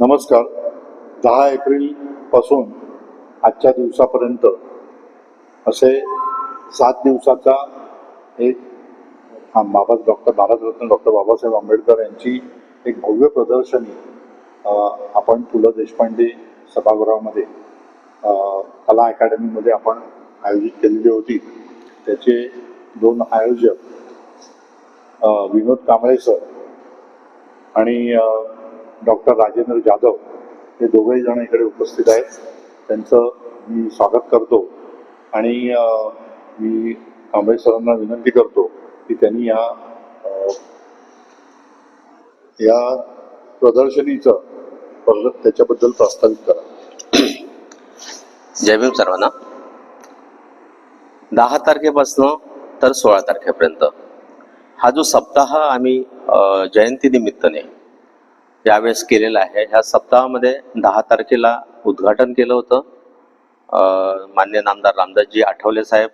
नमस्कार. दहा एप्रिलपासून आजच्या दिवसापर्यंत असे सात दिवसाचा एक हा बाबा डॉक्टर भारतरत्न डॉक्टर बाबासाहेब आंबेडकर यांची एक भव्य प्रदर्शनी आपण पु ल देशपांडे सभागृहामध्ये कला अकॅडमीमध्ये आपण आयोजित केलेली होती. त्याचे दोन आयोजक विनोद कांबळे सर आणि डॉक्टर राजेंद्र जाधव हे दोघेही जण इकडे उपस्थित आहेत. त्यांचं मी स्वागत करतो आणि मी कांबळे सरांना विनंती करतो की त्यांनी या या प्रदर्शनीचं परत त्याच्याबद्दल प्रस्तावित करा. जय भीम सर्वांना. दहा तारखेपासनं तर सोळा तारखेपर्यंत. हा जो सप्ताह आम्ही जयंतीनिमित्ताने यावेळेस केलेला आहे ह्या सप्ताहामध्ये दहा तारखेला उद्घाटन केलं होतं. मान्य नामदार रामदासजी आठवले साहेब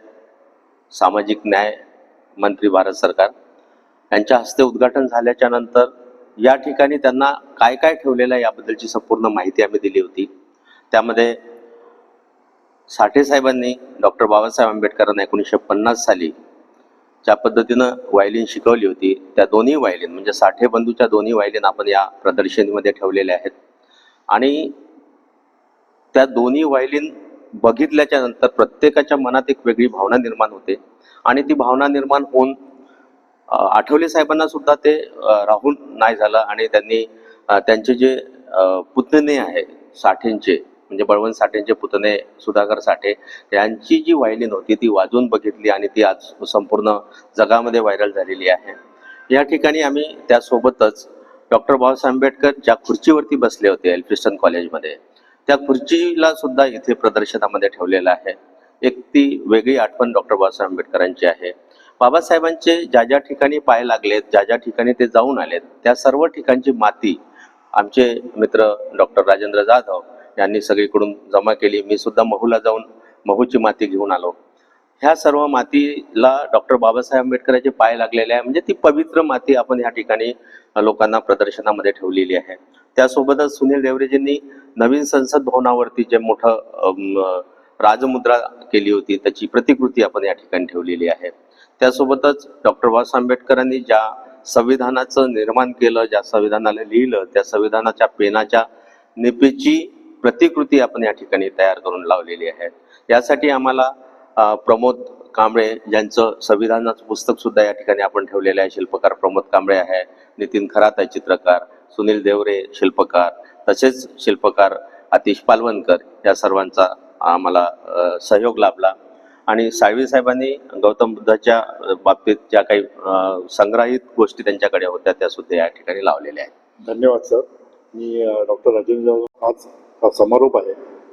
सामाजिक न्याय मंत्री भारत सरकार. यांच्या हस्ते उद्घाटन झाल्याच्यानंतर या ठिकाणी त्यांना काय काय ठेवलेलं आहे याबद्दलची संपूर्ण माहिती आम्ही दिली होती. त्यामध्ये साठे साहेबांनी डॉक्टर बाबासाहेब आंबेडकरांना एकोणीसशे पन्नास साली ज्या पद्धतीनं वायलिन शिकवली होती त्या दोन्ही वायलिन म्हणजे साठे बंधूच्या दोन्ही वायलिन आपण या प्रदर्शनीमध्ये ठेवलेल्या आहेत. आणि त्या दोन्ही वायलिन बघितल्याच्या नंतर प्रत्येकाच्या मनात एक वेगळी भावना निर्माण होते. आणि ती भावना निर्माण होऊन आठवले साहेबांना सुद्धा ते राहून नाही झालं. आणि त्यांनी त्यांचे जे पुतणे आहे साठेंचे म्हणजे बळवंत साठेंचे पुतणे सुधाकर साठे यांची जी व्हायलिन होती ती वाजवून बघितली आणि ती आज संपूर्ण जगामध्ये व्हायरल झालेली आहे. या ठिकाणी आम्ही त्यासोबतच डॉक्टर बाबासाहेब आंबेडकर ज्या खुर्चीवरती बसले होते एल्फिस्टन कॉलेजमध्ये त्या खुर्चीला सुद्धा इथे प्रदर्शनामध्ये ठेवलेलं आहे. एक ती वेगळी आठवण डॉक्टर बाबासाहेब आंबेडकरांची आहे. बाबासाहेबांचे ज्या ज्या ठिकाणी पाय लागलेत ज्या ज्या ठिकाणी ते जाऊन आलेत त्या सर्व ठिकाणची माती आमचे मित्र डॉक्टर राजेंद्र जाधव यांनी सगळीकडून जमा केली. मी सुद्धा महूला जाऊन महूची माती घेऊन आलो. ह्या सर्व मातीला डॉक्टर बाबासाहेब आंबेडकरांचे पाय लागलेले आहे. म्हणजे ती पवित्र माती आपण ह्या ठिकाणी लोकांना प्रदर्शनामध्ये ठेवलेली आहे. त्यासोबतच सुनील देवरेजींनी नवीन संसद भवनावरती जे मोठं राजमुद्रा केली होती त्याची प्रतिकृती आपण या ठिकाणी ठेवलेली आहे. त्यासोबतच डॉक्टर बाबासाहेब आंबेडकरांनी ज्या संविधानाचं निर्माण केलं ज्या संविधानाला लिहिलं त्या संविधानाच्या पेनाच्या निपीची प्रतिकृती आपण या ठिकाणी तयार करून लावलेली आहे. यासाठी आम्हाला प्रमोद कांबळे ज्यांचं संविधानाचं पुस्तक सुद्धा या ठिकाणी आपण ठेवलेलं आहे. शिल्पकार प्रमोद कांबळे आहे नितीन खरात आहे चित्रकार सुनील देवरे शिल्पकार तसेच शिल्पकार आतिश पालवणकर या सर्वांचा आम्हाला सहयोग लाभला. आणि साळवी साहेबांनी गौतम बुद्धाच्या बाबतीत ज्या काही संग्रहित गोष्टी त्यांच्याकडे होत्या त्या सुद्धा या ठिकाणी लावलेल्या आहेत. धन्यवाद सर. मी डॉक्टर राजेंद्र आज हा समारोप आहे.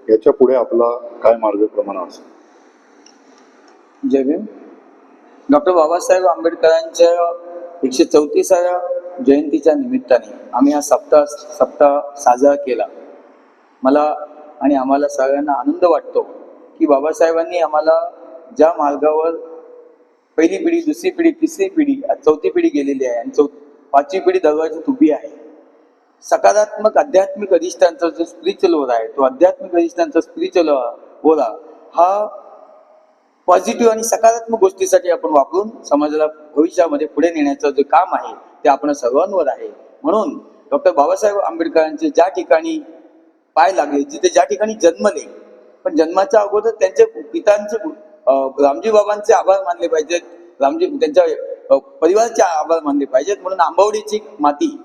याच्यापुढे आपला काय मार्गक्रमण असेल? जय भीम. डॉक्टर बाबासाहेब आंबेडकरांच्या एकशे चौतीसाव्या जयंतीच्या निमित्ताने आम्ही हा सप्ताह सप्ताह साजरा केला. मला आणि आम्हाला सगळ्यांना आनंद वाटतो की बाबासाहेबांनी आम्हाला ज्या मार्गावर पहिली पिढी दुसरी पिढी तिसरी पिढी चौथी पिढी गेलेली आहे आणि चौ पाचवी पिढी दरवाजात उभी आहे. सकारात्मक आध्यात्मिक अधिष्ठांचा जो स्पिरिच्युअल ओरा आहे तो आध्यात्मिक अधिष्ठानचा स्पिरिच्युअल ओरा हा पॉझिटिव्ह आणि सकारात्मक गोष्टीसाठी आपण वापरून समाजाला भविष्यामध्ये पुढे नेण्याचं जे काम आहे ते आपण सर्वांवर आहे. म्हणून डॉक्टर बाबासाहेब आंबेडकरांचे ज्या ठिकाणी पाय लागले जिथे ज्या ठिकाणी जन्मले पण जन्माच्या अगोदर त्यांचे पितांचे रामजी बाबांचे आभार मानले पाहिजेत रामजी त्यांच्या परिवाराचे आभार मानले पाहिजेत म्हणून आंबवडीची माती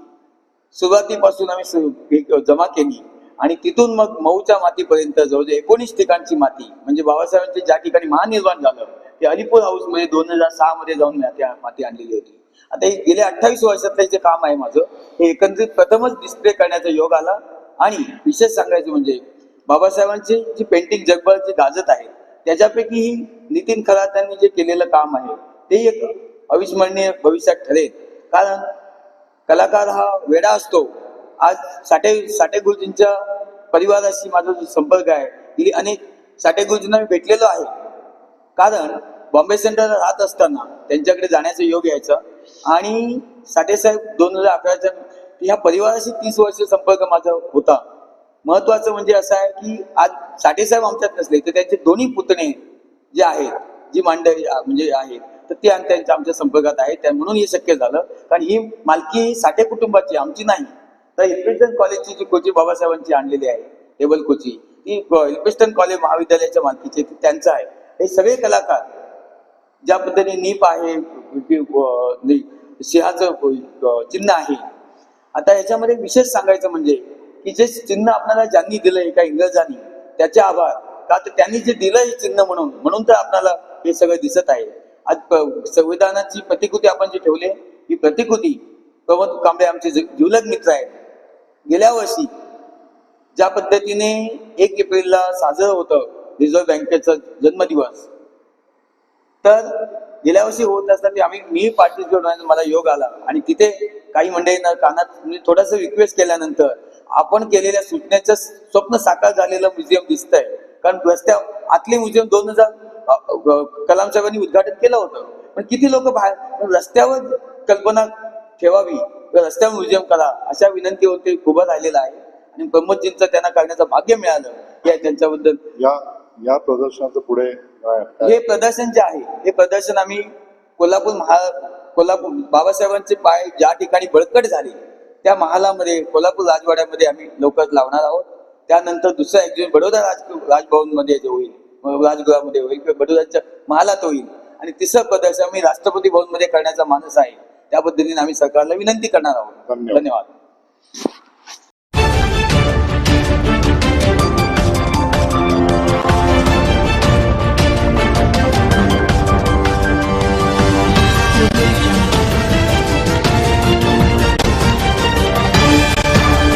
सुरुवातीपासून आम्ही जमा केली. आणि तिथून मग मऊच्या मातीपर्यंत जवळजवळ एकोणीस ठिकाणची माती म्हणजे बाबासाहेबांचे ज्या ठिकाणी महानिर्माण झालं ते अलिपूर हाऊसमध्ये दोन हजार सहा मध्ये जाऊन त्या माती आणलेली होती. आता हे गेल्या अठ्ठावीस वर्षातलं जे काम आहे माझं हे एकंदरीत प्रथमच डिस्प्ले करण्याचा योग आला. आणि विशेष सांगायचं म्हणजे बाबासाहेबांची जी पेंटिंग जगभरची गाजत आहे त्याच्यापैकी ही नितीन खरात यांनी जे केलेलं काम आहे ते एक अविस्मरणीय भविष्यात ठरेल. कारण कलाकार हा वेडा असतो. आज साठे साठे गुरुजींच्या परिवाराशी माझा जो संपर्क आहे गेली अनेक साठे गुरुजींना मी भेटलेलो आहे. कारण बॉम्बे सेंटरला राहत असताना त्यांच्याकडे जाण्याचा योग यायचा. आणि साठे साहेब दोन हजार अकराच्या ह्या परिवाराशी तीस वर्ष संपर्क माझा होता. महत्वाचं म्हणजे असं आहे की आज साठेसाहेब आमच्यात नसले तर त्यांचे दोन्ही पुतणे जे आहेत जी मांडळी म्हणजे आहेत तर ते आणि त्यांच्या आमच्या संपर्कात आहे. त्या म्हणून हे शक्य झालं. कारण ही मालकी साठे कुटुंबाची आमची नाही. तर इल्पिस्टन कॉलेजची जी कोची बाबासाहेबांची आणलेली आहे टेबल कोची ती इल्पिस्टन कॉलेज महाविद्यालयाच्या मालकीची ती त्यांचं आहे. हे सगळे कलाकार ज्या पद्धतीने नीप आहे सिंहाचं चिन्ह आहे. आता ह्याच्यामध्ये विशेष सांगायचं म्हणजे की जे चिन्ह आपल्याला ज्यांनी दिलं एका इंग्रजांनी त्याचे आभार. का तर त्यांनी जे दिलं हे चिन्ह म्हणून म्हणून तर आपल्याला हे सगळं दिसत आहे. आज संविधानाची प्रतिकृती आपण जी ठेवली ही प्रतिकृती प्रमोद कांबळे आमचे जी- जिवलग मित्र आहेत गेल्या वर्षी ज्या पद्धतीने एक एप्रिलला साजरं होतं रिझर्व्ह बँकेचा जन्मदिवस तर गेल्या वर्षी होत असताना आम्ही मी पार्टिसिपेट होण्याचा मला योग आला. आणि तिथे काही मंडळींना कानात म्हणजे थोडंसं रिक्वेस्ट केल्यानंतर आपण केलेल्या सूचनेचं स्वप्न साकार झालेलं म्युझियम दिसतंय. कारण रस्त्या आतले म्युझियम दोन हजार कलाम साहेबांनी उद्घाटन केलं होतं. पण किती लोक बाहेर रस्त्यावर कल्पना ठेवावी रस्त्यावर म्युझियम करा अशा विनंतीवरती उभं राहिलेलं आहे. आणि प्रमोदजींचं त्यांना करण्याचं भाग्य मिळालं या त्यांच्याबद्दल. या या प्रदर्शनाचं पुढे? हे प्रदर्शन जे आहे हे प्रदर्शन आम्ही कोल्हापूर महा कोल्हापूर बाबासाहेबांचे पाय ज्या ठिकाणी बळकट झाले त्या महालामध्ये कोल्हापूर राजवाड्यामध्ये आम्ही लवकरच लावणार आहोत. त्यानंतर दुसरं एक्झिबिशन बडोदा राज राजभवनमध्ये जे होईल राजगृहामध्ये होईल किंवा बडोदाच्या महालात होईल. आणि तिसरं प्रदर्शन आम्ही राष्ट्रपती भवनमध्ये करण्याचा मानस आहे. त्या पद्धतीने आम्ही सरकारला विनंती करणार आहोत. धन्यवाद.